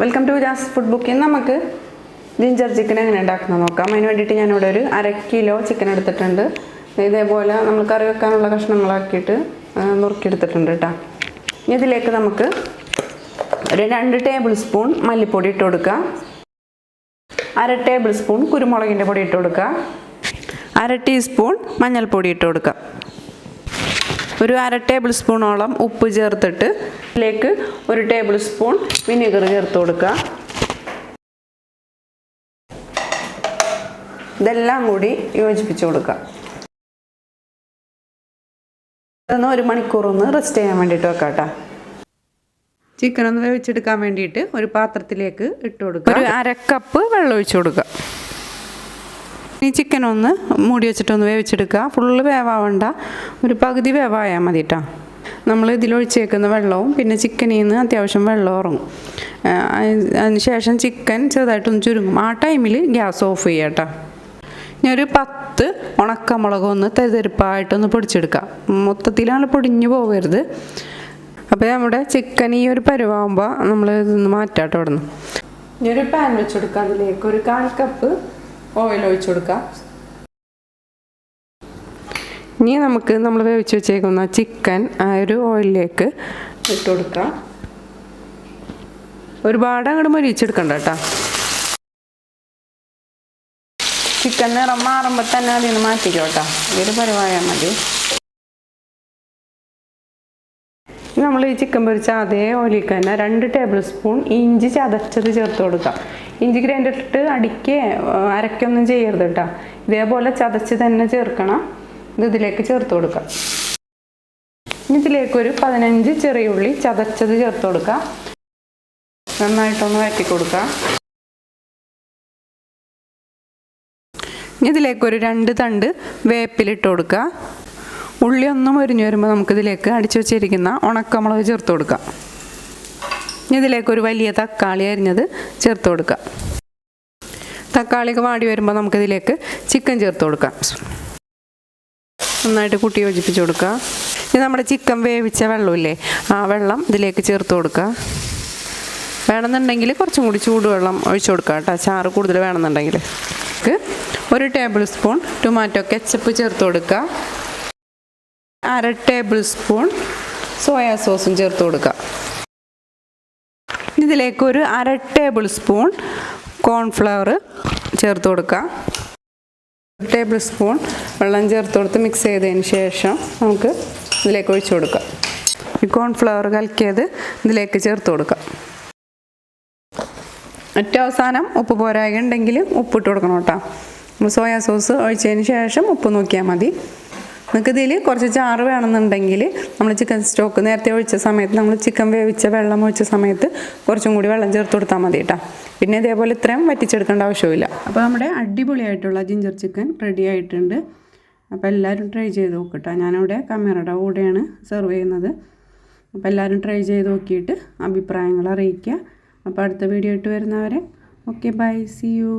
Welcome to Jaz food booking നമുക്ക് ginger chicken എങ്ങനെ ഉണ്ടാക്കുന്നത് നോക്കാം. അതിന് വേണ്ടിയിട്ട് ഞാനിവിടെ ഒരു അര കിലോ ചിക്കൻ എടുത്തിട്ടുണ്ട്. ഇതേപോലെ നമ്മൾ കറി വെക്കാനുള്ള കഷ്ണങ്ങളാക്കിയിട്ട് നുറുക്കിയെടുത്തിട്ടുണ്ട് കേട്ടോ ഇനി ഇതിലേക്ക് നമുക്ക് ഒരു രണ്ട് ടേബിൾ സ്പൂൺ മല്ലിപ്പൊടി ഇട്ട് കൊടുക്കുക. അര ടേബിൾ സ്പൂൺ കുരുമുളകിന്റെ പൊടി ഇട്ട് കൊടുക്കുക. അര ടീസ്പൂൺ മഞ്ഞൾപ്പൊടി ഇട്ട് കൊടുക്കുക. ഒരു അര ടേബിൾ സ്പൂണോളം ഉപ്പ് ചേർത്തിട്ട് ഇതിലേക്ക് ഒരു ടേബിൾ സ്പൂൺ വിനെഗർ ചേർത്ത് കൊടുക്കുക. ഇതെല്ലാം കൂടി യോജിപ്പിച്ച് കൊടുക്കുക. അതൊന്ന് ഒരു മണിക്കൂർ ഒന്ന് റെസ്റ്റ് ചെയ്യാൻ വേണ്ടിയിട്ട് വെക്കാം കേട്ടോ ചിക്കൻ ഒന്ന് വേവിച്ചെടുക്കാൻ വേണ്ടിയിട്ട് ഒരു പാത്രത്തിലേക്ക് ഇട്ട് കൊടുക്കുക. ഒരു അര കപ്പ് വെള്ളം ഒഴിച്ചു കൊടുക്കുക. ഈ ചിക്കൻ ഒന്ന് മൂടി വെച്ചിട്ടൊന്ന് വേവിച്ചെടുക്കുക. ഫുള്ള് വേവാവണ്ട. ഒരു പകുതി വേവായാൽ മതി കേട്ടോ നമ്മൾ ഇതിലൊഴിച്ചേക്കുന്ന വെള്ളവും പിന്നെ ചിക്കനിൽ നിന്ന് അത്യാവശ്യം വെള്ളം ഇറങ്ങും അതിനുശേഷം അതിന് ശേഷം ചിക്കൻ ചെറുതായിട്ടൊന്ന് ചുരുങ്ങും. ആ ടൈമിൽ ഗ്യാസ് ഓഫ് ചെയ്യുക കേട്ടോ ഞാനൊരു പത്ത് ഉണക്കമുളക് ഒന്ന് പൊടിച്ചെടുക്കുക പൊടിച്ചെടുക്കാം. മൊത്തത്തിലാണ് പൊടിഞ്ഞു പോകരുത് അപ്പോൾ നമ്മുടെ ചിക്കൻ ഈ ഒരു പരുവാകുമ്പോൾ നമ്മൾ ഇതൊന്ന് മാറ്റാട്ടോ ഇവിടുന്ന്. ഞാനൊരു പാൻ വെച്ചെടുക്കാം അതിലേക്ക്. ഒരു കാൽ കപ്പ് ഓയിൽ ഒഴിച്ചു കൊടുക്കാം. ഇനി നമുക്ക് നമ്മൾ വേവിച്ച് വെച്ചേക്കുന്ന ചിക്കൻ ആ ഒരു ഓയിലിലേക്ക് ഇട്ട് കൊടുക്കാം. ഒരുപാട് അങ്ങോട്ട് മൊരിച്ചെടുക്കണ്ട കേട്ടോ. ചിക്കൻ നിറം മാറുമ്പോൾ തന്നെ അതിൽ നിന്ന് മാറ്റിക്കോട്ടോ. ഇതൊരു പരിവായാൽ മതി. നമ്മൾ ഈ ചിക്കൻ പൊരിച്ച അതേ ഓയിലേക്ക് തന്നെ രണ്ട് ടേബിൾ സ്പൂൺ ഇഞ്ചി ചതച്ചത് ചേർത്ത് കൊടുക്കുക ഇഞ്ചി ഗ്രൈൻഡർ ഇട്ടിട്ട് അടിക്കുക അരക്കൊന്നും ചെയ്യരുത് കേട്ടോ ഇതേപോലെ ചതച്ച് തന്നെ ചേർക്കണം. ഇത് ഇതിലേക്ക് ചേർത്ത് കൊടുക്കുക ഇനി ഇതിലേക്ക് ഒരു പതിനഞ്ച് ചെറിയ ഉള്ളി ചതച്ചത് ചേർത്ത് കൊടുക്കുക നന്നായിട്ടൊന്ന് വഴറ്റി കൊടുക്കുക ഇനി ഇതിലേക്ക് ഒരു രണ്ട് തണ്ട് വേപ്പിലിട്ട് കൊടുക്കുക ഉള്ളി ഒന്നും മുരിഞ്ഞു വരുമ്പോൾ നമുക്കിതിലേക്ക് അടിച്ചു വെച്ചിരിക്കുന്ന ഉണക്കമുളക് ചേർത്ത് കൊടുക്കാം. ഇതിലേക്ക് ഒരു വലിയ തക്കാളി അരിഞ്ഞത് ചേർത്ത് കൊടുക്കാം. തക്കാളിയൊക്കെ വാടി വരുമ്പോൾ നമുക്കിതിലേക്ക് ചിക്കൻ ചേർത്ത് കൊടുക്കാം. നന്നായിട്ട് കുട്ടി യോജിപ്പിച്ച് കൊടുക്കുക ഇനി നമ്മുടെ ചിക്കൻ വേവിച്ച വെള്ളമില്ലേ ആ വെള്ളം ഇതിലേക്ക് ചേർത്ത് കൊടുക്കുക വേണമെന്നുണ്ടെങ്കിൽ കുറച്ചും കൂടി ചൂടുവെള്ളം ഒഴിച്ചു കൊടുക്കുക കേട്ടോ. ചാറ് കൂടുതൽ വേണമെന്നുണ്ടെങ്കിൽ. ഒരു ടേബിൾ സ്പൂൺ ടൊമാറ്റോ കെച്ചപ്പ് ചേർത്ത് കൊടുക്കുക അര ടേബിൾ സ്പൂൺ സോയാ സോസും ചേർത്ത് കൊടുക്കുക ഇതിലേക്ക് ഒരു അര ടേബിൾ സ്പൂൺ കോൺഫ്ലവർ ചേർത്ത് കൊടുക്കുക ടേബിൾ സ്പൂൺ വെള്ളം ചേർത്ത് കൊടുത്ത് മിക്സ് ചെയ്തതിന് ശേഷം നമുക്ക് ഇതിലേക്ക് ഒഴിച്ചു കൊടുക്കാം. ഈ കോൺഫ്ലവർ കലക്കിയത് ഇതിലേക്ക് ചേർത്ത് കൊടുക്കാം. ഏറ്റവും അവസാനം ഉപ്പ് പോരായ ഉണ്ടെങ്കിൽ ഉപ്പിട്ട് കൊടുക്കണം കേട്ടോ. സോയാ സോസ് ഒഴിച്ചതിന് ശേഷം ഉപ്പ് നോക്കിയാൽ മതി. നിങ്ങൾക്ക് ഇതിൽ കുറച്ച് ചാറ് വേണമെന്നുണ്ടെങ്കിൽ നമ്മൾ ചിക്കൻ സ്റ്റോക്ക് നേരത്തെ ഒഴിച്ച സമയത്ത് നമ്മൾ ചിക്കൻ വേവിച്ച വെള്ളം ഒഴിച്ച സമയത്ത് കുറച്ചും കൂടി വെള്ളം ചേർത്ത് കൊടുത്താൽ മതി കേട്ടോ പിന്നെ ഇതേപോലെ ഇത്രയും വറ്റിച്ചെടുക്കേണ്ട ആവശ്യമില്ല. അപ്പോൾ നമ്മുടെ അടിപൊളിയായിട്ടുള്ള ജിഞ്ചർ ചിക്കൻ റെഡി ആയിട്ടുണ്ട്. അപ്പോൾ എല്ലാവരും ട്രൈ ചെയ്ത് നോക്കട്ടോ ഞാനിവിടെ കമേറയുടെ കൂടെയാണ് സെർവ് ചെയ്യുന്നത്. അപ്പോൾ എല്ലാവരും ട്രൈ ചെയ്ത് നോക്കിയിട്ട് അഭിപ്രായങ്ങൾ അറിയിക്കുക. അപ്പോൾ അടുത്ത വീഡിയോ ഇട്ട് വരുന്നവരെ ഓക്കെ ബൈ സി യു